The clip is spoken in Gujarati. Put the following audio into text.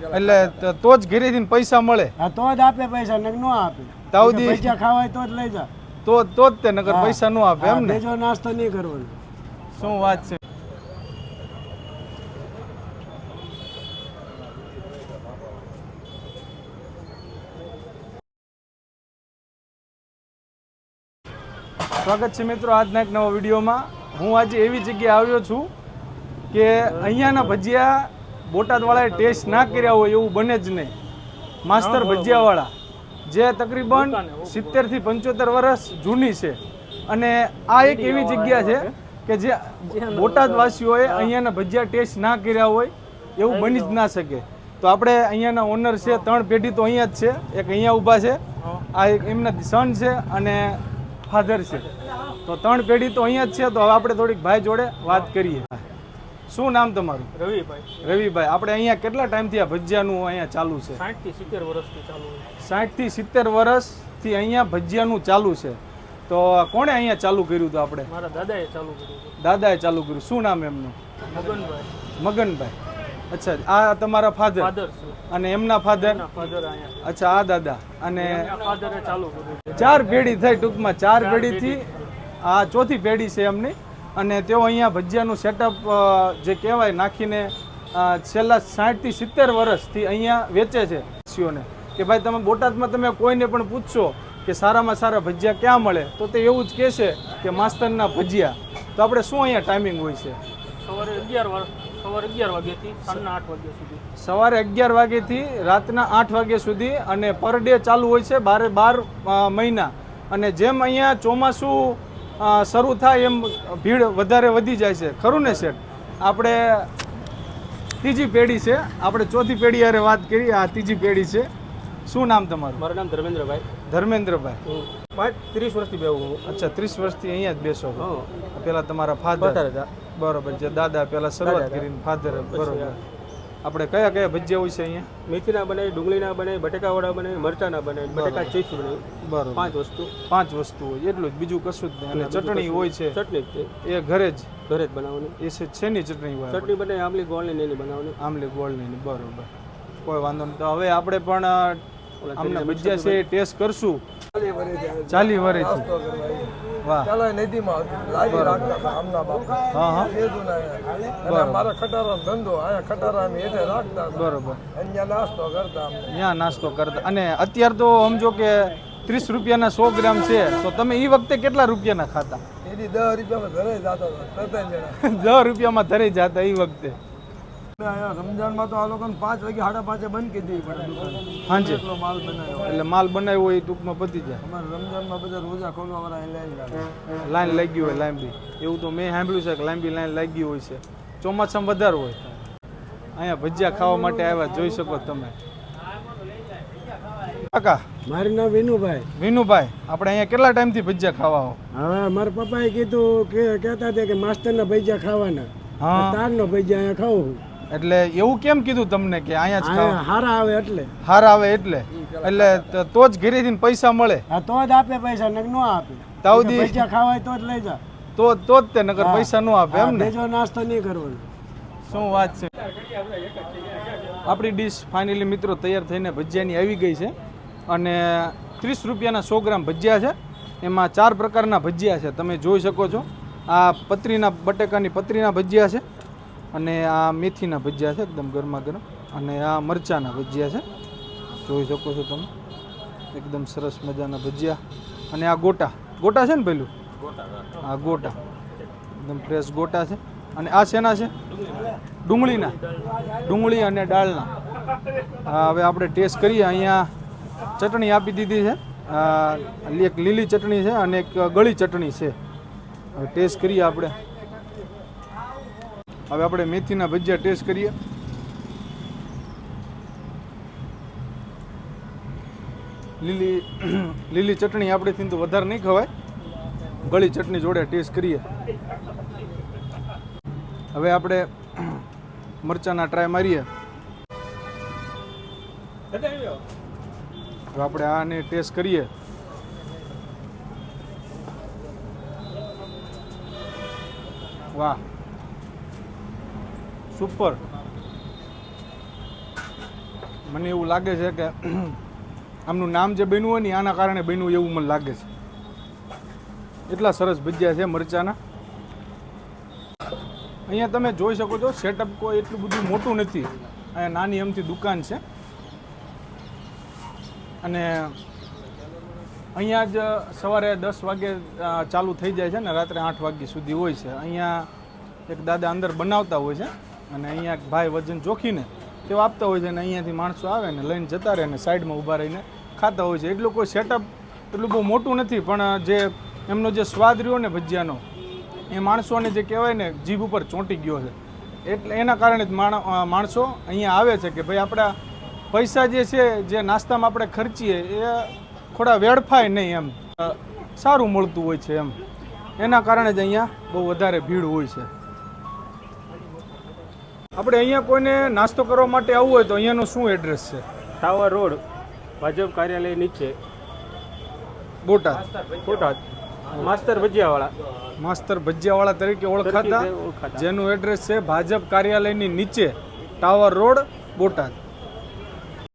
એટલે તો- જ ઘરેથી પૈસા મળે. હા તો જ આપે પૈસા નક નો આપે. તાવદી- પૈસા ખાવાય તો જ લઈ જા. તો તો જ તે નગર પૈસા નો આપે એમ ને? બીજો નાસ્તો નહીં કરવો શું વાત છે? સ્વાગત છે મિત્રો આજના એક નવા વિડીયોમાં. હું આજે એવી જગ્યાએ આવ્યો છું કે અહીંયાના ભજીયા બોટાદવાળાએ ટેસ્ટ ના કર્યા હોય એવું બને જ નહીં. માસ્તર ભજીયાવાળા જે તકરીબન સિત્તેરથી પંચોતેર વર્ષ જૂની છે. અને આ એક એવી જગ્યા છે કે જે બોટાદવાસીઓએ અહીંયાના ભજીયા ટેસ્ટ ના કર્યા હોય એવું બની જ ના શકે. તો આપણે અહીંયાના ઓનર છે ત્રણ પેઢી તો અહીંયા જ છે. એક અહીંયા ઊભા છે. આ એક એમના સન છે અને ફાધર છે. તો ત્રણ પેઢી તો અહીંયા જ છે. તો હવે આપણે થોડીક ભાઈ જોડે વાત કરીએ. શું નામ તમારું? રવિભાઈ. રવિભાઈ આપણે અહીંયા કેટલા ટાઈમથી આ ભજીયાનું અહીંયા ચાલુ છે? સાઠથી સિત્તેર વર્ષથી ચાલુ સાઠથી સિત્તેર વર્ષથી અહીંયા ભજીયાનું ચાલુ છે. તો કોણે અહીંયા ચાલુ કર્યું હતું આપણે? મારા દાદાએ ચાલુ કર્યું દાદાએ ચાલુ કર્યું. શું નામ એમનું? મગનભાઈ. મગનભાઈ. અચ્છા આ તમારા ફાધર અને એમના ફાધર અચ્છા આ દાદા. અને ચાર પેઢી થઈ ટૂંકમાં. ચાર પેઢીથી આ ચોથી પેઢી છે એમની. અને તેઓ અહીંયા ભજીયાનું સેટઅપ જે કહેવાય નાખીને છેલ્લા સાઠથી સિત્તેર વર્ષથી અહીંયા વેચે છે પક્ષીઓને કે ભાઈ તમે બોટાદમાં તમે કોઈને પણ પૂછશો કે સારામાં સારા ભજીયા ક્યાં મળે તો તે એવું જ કહેશે કે માસ્તરના ભજીયા. તો આપણે શું અહીંયા ટાઈમિંગ હોય છે? સવારે અગિયાર સવારે અગિયાર વાગ્યાથી સાંજના આઠ વાગ્યા સુધી. સવારે અગિયાર વાગ્યાથી રાતના આઠ વાગ્યા સુધી અને પર ડે ચાલુ હોય છે બારે બાર મહિના. અને જેમ અહીંયા ચોમાસું શરૂ થાય એમ ભીડ વધારે વધી જાય છે. ખરું ને શેઠ? આપણે ત્રીજી પેઢી છે. આપણે ચોથી પેઢી યારે વાત કરી આ ત્રીજી પેઢી છે. શું નામ તમારું? મારું નામ ધર્મેન્દ્રભાઈ. ધર્મેન્દ્રભાઈ. પાંચ ત્રીસ વર્ષથી બેવું હું અચ્છા ત્રીસ વર્ષથી અહીંયા જ બેસો પેલા તમારા ફાધર? હતા. બરોબર જે દાદા પેલા શરૂઆત કરીને ફાધર બરોબર. આપણે કયા કયા ભજીયા હોય છે અહીંયા? મેથીના બને ડુંગળીના બને બટેકાવાળા બને મરચાના બને બટેકા ચીપ્સ બને બરાબર. પાંચ વસ્તુ. પાંચ વસ્તુ હોય એટલું જ. બીજું કશું જ નહીં. અને ચટણી હોય છે. ચટણી એ ઘરે જ. ઘરે જ બનાવવાની. એ છે શેની ચટણી હોય ચટણી બને આમલી ગોળની નહીં બનાવવાની. આમલી ગોળની બરોબર. કોઈ વાંધો નહીં. તો હવે આપણે પણ આમના ભજીયા છે એ ટેસ્ટ કરશું. ચાલી વર્ષથી ચાલો નદીમાં લાવી રાખતા આમના બાપા. હા હા. અને મારા ખટારાનો ધંધો અહીંયા ખટારા અમે એટલે રાખતા હતા. બરોબર. અહીંયા નાસ્તો કરતા. ત્યાં નાસ્તો કરતા. અને અત્યારે તો સમજો કે ત્રીસ રૂપિયાના સો ગ્રામ છે તો તમે એ વખતે કેટલા રૂપિયાના ખાતા? એથી દસ રૂપિયામાં ધરાઈ જતા હતા દસ રૂપિયામાં ધરાઈ જતા એ વખતે. રમજાનમાં તો આ લોકોને પાંચ વાગે સાડા પાંચે બંધ કરી દેવી પડે દુકાન. હાંજે? એટલો માલ બનાવ્યો. એટલે માલ બનાવ્યો હોય એ ટૂંકમાં પતી જાય. અમારે રમજાનમાં બધા રોજા ખોલવા વાળા લાઈન લાગે લાઈન લાગી હોય લાંબી. એવું તો મેં સાંભળ્યું છે કે લાંબી લાઈન લાગી હોય છે. ચોમાસામાં વધારે હોય. અહીંયા ભજીયા ખાવા માટે આવ્યા. જોઈ શકો તમે. કાકા. મારું નામ વિનુભાઈ. વિનુભાઈ આપણે અહીંયા કેટલા ટાઈમથી ભજીયા ખાવા હો? હવે મારા પપ્પાએ કીધું કે કહેતા હતા કે માસ્ટરના ભજીયા ખાવાના. હા. તારનો ભજીયા અહીંયા ખાવું. એટલે એવું કેમ કીધું તમને કે અહીંયા જ ખાવા? હારા આવે એટલે. હાર આવે એટલે? એટલે તો- જ ઘરેથી પૈસા મળે? હા તો જ આપે પૈસા નક નો આપે. તાવદી- પૈસા ખાવાય તો જ લઈ જા. તો તો જ તે નગર પૈસા ન આપે એમ ને? જો નાસ્તો નહીં કરવાનો. શું વાત છે? આપણી ડીશ ફાઇનલી મિત્રો તૈયાર થઈને ભજીયાની આવી ગઈ છે. અને ત્રીસ રૂપિયાના સો ગ્રામ ભજીયા છે. એમાં ચાર પ્રકારના ભજીયા છે તમે જોઈ શકો છો. આ પતરીના બટેકાની પતરીના ભજીયા છે. અને આ મેથીના ભજીયા છે એકદમ ગરમા ગરમ. અને આ મરચાના ભજીયા છે. જોઈ શકો છો તમે. એકદમ સરસ મજાના ભજીયા. અને આ ગોટા. ગોટા છે ને પેલું? આ ગોટા. એકદમ ફ્રેશ ગોટા છે. અને આ શેના છે? ડુંગળીના. ડુંગળી અને દાળના. હવે આપણે ટેસ્ટ કરીએ. અહીંયા ચટણી આપી દીધી છે. એક લીલી ચટણી છે અને એક ગળી ચટણી છે. હવે ટેસ્ટ કરીએ આપણે. હવે આપણે મેથીના ભજીયા ટેસ્ટ કરીએ. લીલી લીલી ચટણી આપણેથી તો વધારે નહીં ખવાય. ગળી ચટણી જોડે ટેસ્ટ કરીએ. હવે આપણે મરચાના ટ્રાય મારીએ. તો આપણે આને ટેસ્ટ કરીએ. વાહ. સુપર મને એવું લાગે છે કે આમનું નામ જે બન્યું હોય ને, આના કારણે બન્યું એવું મને લાગે છે. એટલા સરસ ભજીયા છે મરચાના. અહીંયા તમે જોઈ શકો છો સેટઅપ કોઈ એટલું બધું મોટું નથી. અહીંયા નાની એમથી દુકાન છે. અને અહીંયા જ સવારે દસ વાગે ચાલુ થઈ જાય છે ને, રાત્રે આઠ વાગ્યા સુધી હોય છે. અહીંયા એક દાદા અંદર બનાવતા હોય છે. અને અહીંયા ભાઈ વજન જોખીને તેઓ આપતા હોય છે અને અહીંયાથી માણસો આવે ને લઈને જતા રહે ને સાઈડમાં ઊભા રહીને ખાતા હોય છે. એટલું કોઈ સેટઅપ એટલું બહુ મોટું નથી, પણ જે એમનો જે સ્વાદ રહ્યો ને ભજીયાનો, એ માણસોને જે કહેવાય ને જીભ ઉપર ચોંટી ગયો છે. એટલે એના કારણે જ માણ- માણસો અહીંયા આવે છે કે ભાઈ આપણા પૈસા જે છે, જે નાસ્તામાં આપણે ખર્ચીએ, એ થોડા વેડફાય નહીં એમ. સારું મળતું હોય છે એમ. એના કારણે જ અહીંયા બહુ વધારે ભીડ હોય છે. આપણે અહીંયા કોઈને નાસ્તો કરવા માટે આવવું હોય તો અહીંયાનું શું એડ્રેસ છે? ટાવર રોડ ભાજપ કાર્યાલય નીચે. બોટાદ. બોટાદ. માસ્તર ભજીયાવાળા. માસ્તર ભજીયાવાળા તરીકે ઓળખાતા. જેનું એડ્રેસ છે ભાજપ કાર્યાલયની નીચે. Tower road Botad.